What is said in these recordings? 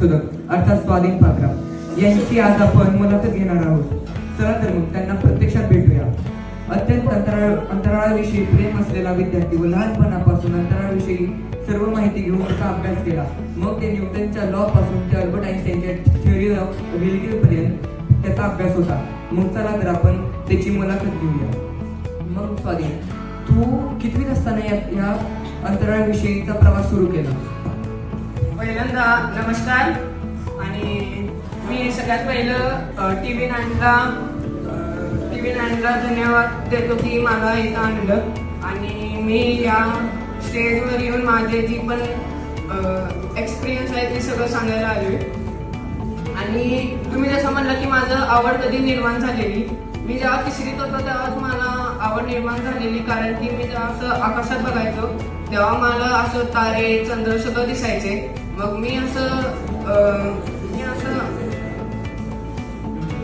सुलभ अर्थात स्वाधीन पात्रा यांची आज आपण मुलाखत घेणार आहोत. चला तर मग त्यांना प्रत्यक्षात भेटूया. अत्यंत अंतराळ अंतराळाविषयी प्रेम असलेला विद्यार्थी व लहानपणापासून अंतराळाविषयी सर्व माहिती घेऊन त्याचा अभ्यास केला. मग ते न्यूटनच्या लॉ पासून ते अल्बर्ट आईन्स्टाईनच्या थिअरी ऑफ पर्यंत त्याचा अभ्यास होता. मग चला तर आपण त्याची मुलाखत घेऊया. मग स्वाधीन तू कितवीत असताना या, या प्रवास सुरू केला? पहिल्यांदा नमस्कार. आणि मी सगळ्यात पहिलं टी व्ही नाईनला टी व्ही नाईनला धन्यवाद देतो की मला इथं आणलं. आणि मी या स्टेजवर येऊन माझे जी पण एक्सपिरियन्स आहे ते सगळं सांगायला आले आणि तुम्ही जसं म्हणलं की माझं आवड कधी निर्माण झालेली मी जेव्हा तिसरीत होतो तेव्हाच मला आवड निर्माण झालेली कारण की मी जेव्हा असं आकाशात बघायचो तेव्हा मला असं तारे चंद्र सगळं दिसायचे. मग मी असं मी असं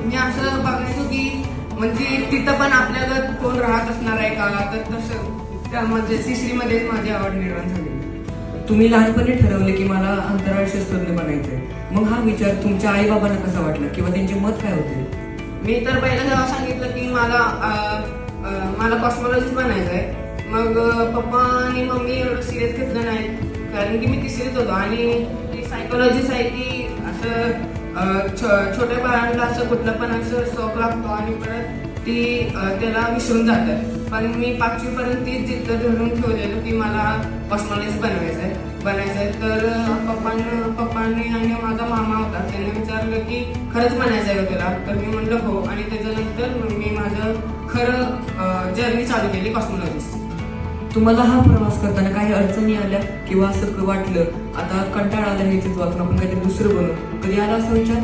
मी असं बघायचो की म्हणजे तिथं पण आपल्याला कोण राहत असणार आहे का? तर तसं त्यामध्ये तिसरीमध्येच माझी आवड निर्माण झाली. तुम्ही लहानपणी ठरवले की मला अंतराळ शास्त्रज्ञ बनायचंय. मग हा विचार तुमच्या आई बाबांना कसा वाटला किंवा त्यांचे मत काय होते? मी तर पहिलं जेव्हा सांगितलं की मला मला कॉस्मॉलॉजिस्ट बनायचं आहे मग पप्पा आणि मम्मी एवढं सिरियस घेतलं नाही. कारण की मी तिसरीत होतो आणि ती सायकोलॉजिस्ट आहे की असं छोट्या बाळांना असं कुठलं पण असं शौक लागतो आणि परत ती त्याला विसरून जातात. पण मी पाचवीपर्यंत तीच जिद्द धरून ठेवलेलं की मला कॉस्मॉलॉजिस्ट बनवायचं आहे बनायचं आहे तर पप्पांना पप्पांनी आणि माझा मामा होता त्यांनी विचारलं की खरंच बनायचं आहे त्याला तुला? तर मी म्हणलं हो. आणि त्याच्यानंतर मी माझं खरं जर्नी चालू केली कॉस्मॉलॉजिस्ट तुम्हाला हा प्रवास करताना काही अडचणी आल्या किंवा असं वाटलं आता कंटाळा आला ह्याचीच वाचून आपण काहीतरी दुसरं बनवू. कधी आला असं विचार?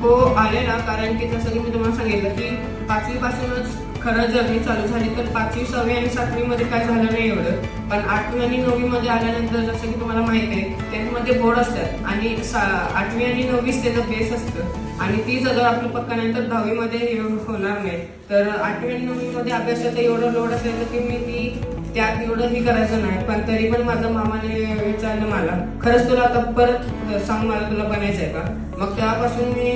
हो आलेला कारण की जसं की मी तुम्हाला सांगितलं की पाचवीपासूनच खरं जर्नी चालू झाली तर पाचवी सहावी आणि सातवीमध्ये काय झालं नाही एवढं. पण आठवी आणि नववीमध्ये आल्यानंतर जसं की तुम्हाला माहिती आहे त्यामध्ये बोर्ड असतात आणि सा- आठवी आणि नववीच त्याचं बेस असतं. आणि ती जर आपलं पक्का नाही दहावीमध्ये होणार नाही. तर आठवी आणि नववीमध्ये अभ्यासाचं एवढं लोड असायचं की मी ती त्यात एवढं हे करायचं नाही पण तरी पण माझ्या मामाने विचारलं मला खरंच तुला आता परत सांग मला तुला बनायचं आहे का? मग तेव्हापासून मी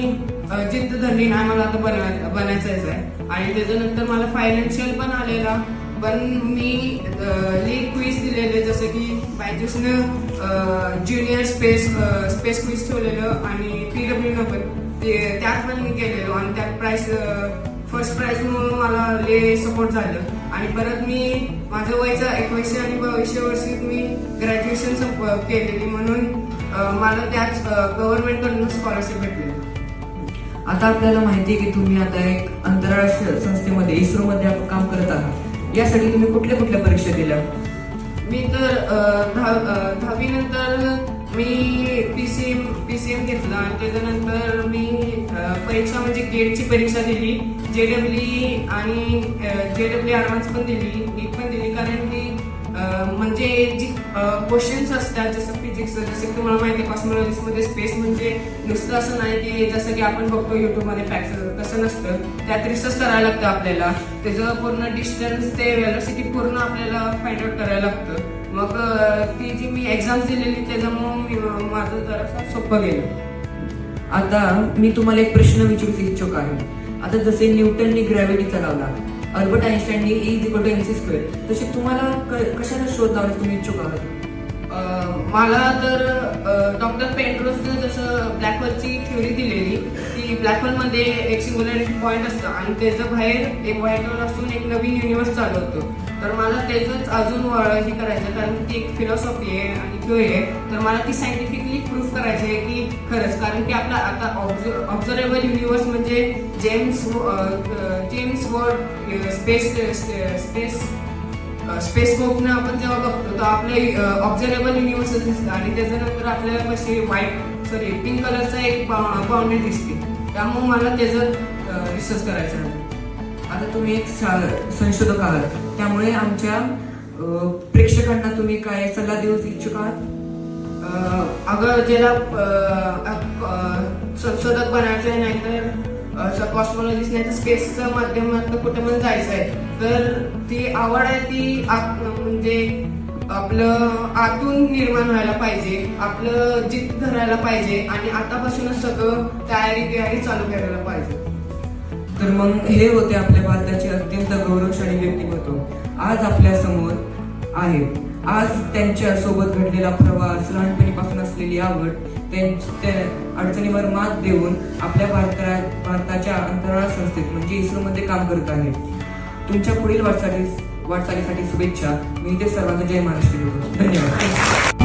जिद्द धरली नाही मला आता बनवाय बनायचंच आहे. आणि त्याच्यानंतर मला फायनान्शियल पण आलेला पण मी लीग क्विज दिलेले जसं की बायजूसनं ज्युनियर स्पेस स्पेस क्विज ठेवलेलं आणि पी डब्ल्यूनं पण ते त्यात पण मी केलेलो आणि त्यात प्राईस फर्स्ट प्राईज म्हणून मला ले सपोर्ट झालं. आणि परत मी माझं वयचं एकवीसशे आणि बावीसशे वर्षी मी ग्रॅज्युएशन केलेली म्हणून मला त्याच गव्हर्नमेंटकडून स्कॉलरशिप भेटली. आता आपल्याला माहिती आहे की तुम्ही आता एक श- संस्थेमध्ये इस्रो मध्ये आपण काम करत आहात. यासाठी तुम्ही कुठल्या कुठल्या परीक्षा दिल्या? मी तर अ, दहा अ, दहावी नंतर मी P C M P C M घेतला आणि त्याच्यानंतर मी परीक्षा म्हणजे गेटची परीक्षा दिली जे डब्ल्यू आणि जे डब्ल्यू ॲडव्हान्स पण दिली नीट पण दिली कारण की म्हणजे जी क्वेश्चन्स असतात जसं फिजिक्सचं जसं की तुम्हाला माहिती आहे कॉस्मॉलॉजिस्टमध्ये स्पेस म्हणजे नुसतं असं नाही की जसं की आपण बघतो युट्यूबमध्ये फॅक्ट तसं नसतं. त्यात रिसर्च करायला लागतं आपल्याला. त्याचं पूर्ण डिस्टन्स ते वेलोसिटी पूर्ण आपल्याला फाइंड आउट करायला लागतं. मग ती जी मी एक्झाम्स दिलेली त्याच्यामुळं माझं जरासं सोपं गेलं. आता मी तुम्हाला एक प्रश्न विचारू इच्छुक आहे. आता जसे न्यूटनने ग्रॅव्हिटीचा लावला Albert आईन्स्टाईनने E equal to M C square तसे तुम्हाला क- कशाला शोध लावण्यास तुम्ही इच्छुक आहात? मला तर डॉक्टर पेंड्रोसनं जसं ब्लॅक होलची थ्योरी दिलेली की ब्लॅक होलमध्ये एक सिंग्युलॅरिटी पॉईंट असतं आणि त्याचं बाहेर एक व्हाईट होल असून एक नवीन युनिवर्स चालू होतो तर मला त्याचंच अजून हे करायचं कारण ती एक फिलॉसॉफी आहे आणि थ्योरी आहे. तर मला ती सायंटिफिकली प्रूफ करायची आहे की खरंच कारण की आपला आता ऑब्झर्वेबल युनिवर्स म्हणजे James James word space space स्पेसकोपनं आपण जेव्हा बघतो तर आपले ऑब्झर्वेबल युनिवर्स दिसतं आणि त्याच्यानंतर आपल्याला कशी व्हाईट सॉरी पिंक कलरचा एक बाउंड्री दिसते. त्यामुळे मला त्याचं रिसर्च करायचं आहे. आता तुम्ही एक संशोधक आहात. त्यामुळे आमच्या प्रेक्षकांना तुम्ही काय सल्ला देऊ इच्छुक आहात? अगं ज्याला संशोधक बनायचं आहे नाही तर स्पेसच्या माध्यमातून कुठे पण जायचं आहे. तर ती आवड आहे ती म्हणजे आपलं आतून निर्माण व्हायला पाहिजे आपलं जित धरायला पाहिजे आणि आतापासूनच सगळं तयारी तयारी चालू करायला पाहिजे. तर मग हे होते आपल्या भारताचे अत्यंत गौरवशाली व्यक्तिमत्व. आज आपल्यासमोर आहे. आज त्यांच्यासोबत घडलेला प्रवास लहानपणीपासून असलेली आवड त्यांच्या त्या अडचणीवर मात देऊन आपल्या भारता भारताच्या अंतराळ संस्थेत म्हणजे इस्रोमध्ये काम करत आहे. तुमच्या पुढील वाटचाली वाटचालीसाठी शुभेच्छा. मी ते सर्वांना जय महाराष्ट्र. धन्यवाद.